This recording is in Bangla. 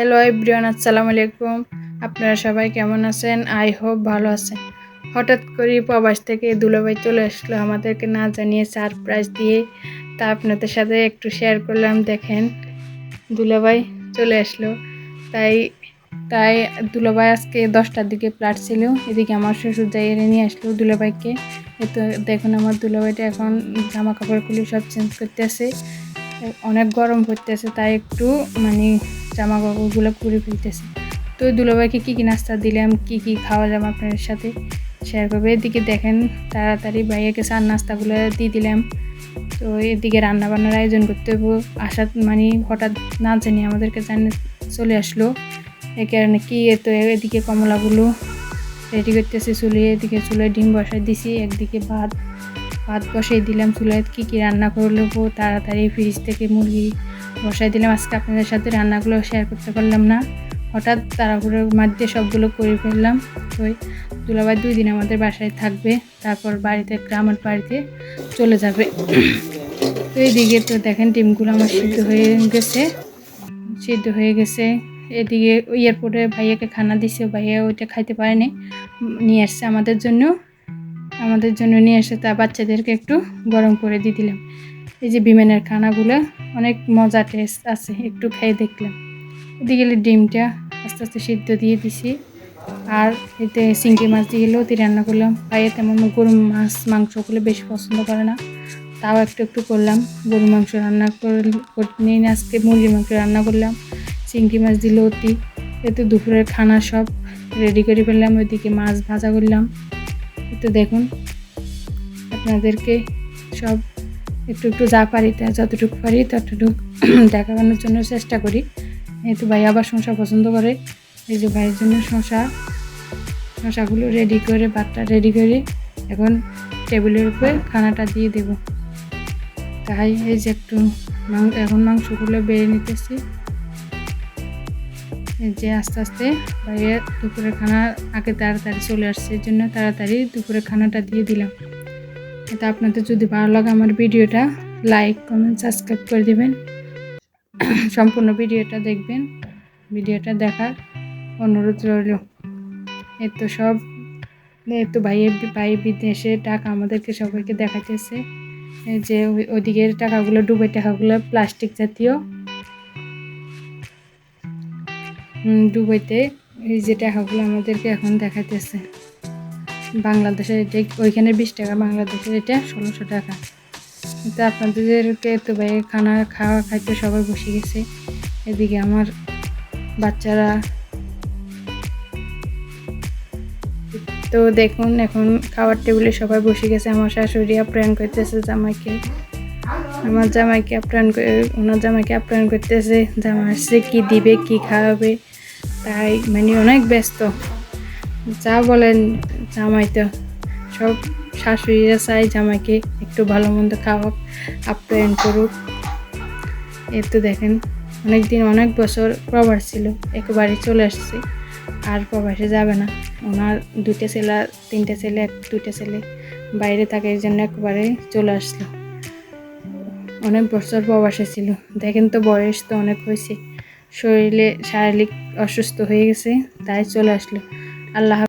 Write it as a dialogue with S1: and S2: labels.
S1: হ্যালো এভরিওয়ান আসসালামু আলাইকুম। আপনারা সবাই কেমন আছেন? আই হোপ ভালো আছেন। হঠাৎ করে প্রবাস থেকে দুলাভাই চলে আসলো আমাদেরকে না জানিয়ে সারপ্রাইজ দিয়ে। তা আপনাদের সাথে একটু শেয়ার করলাম, দেখেন। দুলাভাই চলে আসলো। তাই তাই দুলাভাই আজকে দশটার দিকে ফ্লাট ছিল। এদিকে আমার শ্বশুর যাই এনে নিয়ে আসলো দুলাভাইকে। এ তো দেখুন আমার দুলাভাইটা এখন জামা কাপড় খুলে সব চেঞ্জ করতে আছে অনেক গরম পড়তেছে, তাই একটু মানে জামা কাপড়গুলো পুড়ে ফেলতেছে। তো দুলাভাইকে কী কী নাস্তা দিলাম, কী কী খাওয়ালাম আপনাদের সাথে শেয়ার করব? এদিকে দেখেন, তাড়াতাড়ি ভাইয়াকে চার নাস্তাগুলো দিয়ে দিলাম। তো এদিকে রান্না বান্নার আয়োজন করতে হব আসা মানে হঠাৎ না জানি আমাদেরকে জানে চলে আসলো। এই কারণে কি, এ তো এদিকে কমলাগুলো রেডি করতেছে চুলে। এদিকে চুলে ডিম বসাই দিছি, একদিকে ভাত ভাত বসাই দিলাম চুলায়। কী কী রান্না করল তাড়াতাড়ি ফ্রিজ থেকে মুরগি বসাই দিলাম। আজকে আপনাদের সাথে রান্নাগুলো শেয়ার করতে পারলাম না। হঠাৎ তাড়াহুড়োর মাধ্যমে সবগুলো করে ফেললাম। তো দুলাভাই দুই দিন আমাদের বাসায় থাকবে, তারপর বাড়িতে, গ্রামের বাড়িতে চলে যাবে। তো এইদিকে তো দেখেন ডিমগুলো আমার সিদ্ধ হয়ে গেছে। সিদ্ধ হয়ে গেছে। এদিকে এয়ারপোর্টে ভাইয়াকে খানা দিছে। ভাইয়া ওইটা খাইতে পারেনি। নিয়ে আসছে আমাদের জন্য। আমাদের জন্য নিয়ে এসে তা বাচ্চাদেরকে একটু গরম করে দিয়ে দিলাম। এই যে বিমানের খানাগুলো, অনেক মজা টেস্ট আছে, একটু খেয়ে দেখলাম। এদিকে ডিমটা আস্তে আস্তে সিদ্ধ দিয়ে দিছি। আর এতে চিংড়ি মাছ দিয়ে লতি রান্না করলাম। পায়ে তেমন গরু মাছ, মাংসগুলো বেশি পছন্দ করে না। তাও একটু একটু করলাম। গরু মাংস রান্না করে আজকে মুরগির মাংস রান্না করলাম। চিংড়ি মাছ দিল অতি। এতে দুপুরের খানা সব রেডি করে ফেললাম। ওইদিকে মাছ ভাজা করলাম। তো দেখুন, আপনাদেরকে সব একটু একটু যা পারি যতটুকু পারি ততটুকু দেখানোর জন্য চেষ্টা করি। যেহেতু ভাই আবার শশা পছন্দ করে, এই যে ভাইয়ের জন্য শশা শশাগুলো রেডি করে, ভাতটা রেডি করে এখন টেবিলের উপরে খানাটা দিয়ে দেব। তাই এই যে একটু এখন মাংসগুলো বেড়ে নিতেছি। যে আস্তে আস্তে বাইরে দুপুরের খানা আগে তাড়াতাড়ি চলে আসছে, এই জন্য তাড়াতাড়ি দুপুরের খানাটা দিয়ে দিলাম। এটা আপনাদের যদি ভালো লাগে আমার ভিডিওটা লাইক কমেন্ট সাবস্ক্রাইব করে দেবেন। সম্পূর্ণ ভিডিওটা দেখবেন, ভিডিওটা দেখার অনুরোধ রইল। এর তো সব এর তো ভাইয়ের ভাই বিদেশে টাকা আমাদেরকে সবাইকে দেখাতেছে যে ওইদিকের টাকাগুলো, ডুবে টাকাগুলো প্লাস্টিক জাতীয়। ডুবাইতে এই যে টাকাগুলো আমাদেরকে এখন দেখাইতেছে। বাংলাদেশের এটা ওইখানে বিশ টাকা, বাংলাদেশের এটা ষোলোশো টাকা। তো আপনাদেরকে তো ভাই খানা, খাওয়া খাইতে সবাই বসে গেছে। এদিকে আমার বাচ্চারা। তো দেখুন, এখন খাওয়ার টেবিলে সবাই বসে গেছে। আমার শাশুড়ি আপ্যায়ন করতেছে, জামাইকে। আমার জামাইকে আপ্যায়ন করে ওনার জামাইকে আপ্যায়ন করতেছে জামাই আসছে কী দিবে, কী খাওয়াবে। তাই মানে অনেক ব্যস্ত। যা বলেন জামাই তো, সব শাশুড়িরা চাই জামাইকে একটু ভালো মন্দ খাওয়াক, আপ্যায়ন করুক। এ তো দেখেন অনেক দিন অনেক বছর প্রবাস ছিল, একবারে চলে আসছে, আর প্রবাসে যাবে না। ওনার দুইটা ছেলে, তিনটে ছেলে দুইটা ছেলে, বাইরে থাকে, এই জন্য একবারে চলে আসলো। অনেক বছর প্রবাসে ছিল। দেখেন তো বয়স তো অনেক হয়েছে। শরীরে শারীরিক অসুস্থ হয়ে গেছে, তাই চলে আসলো। আল্লাহ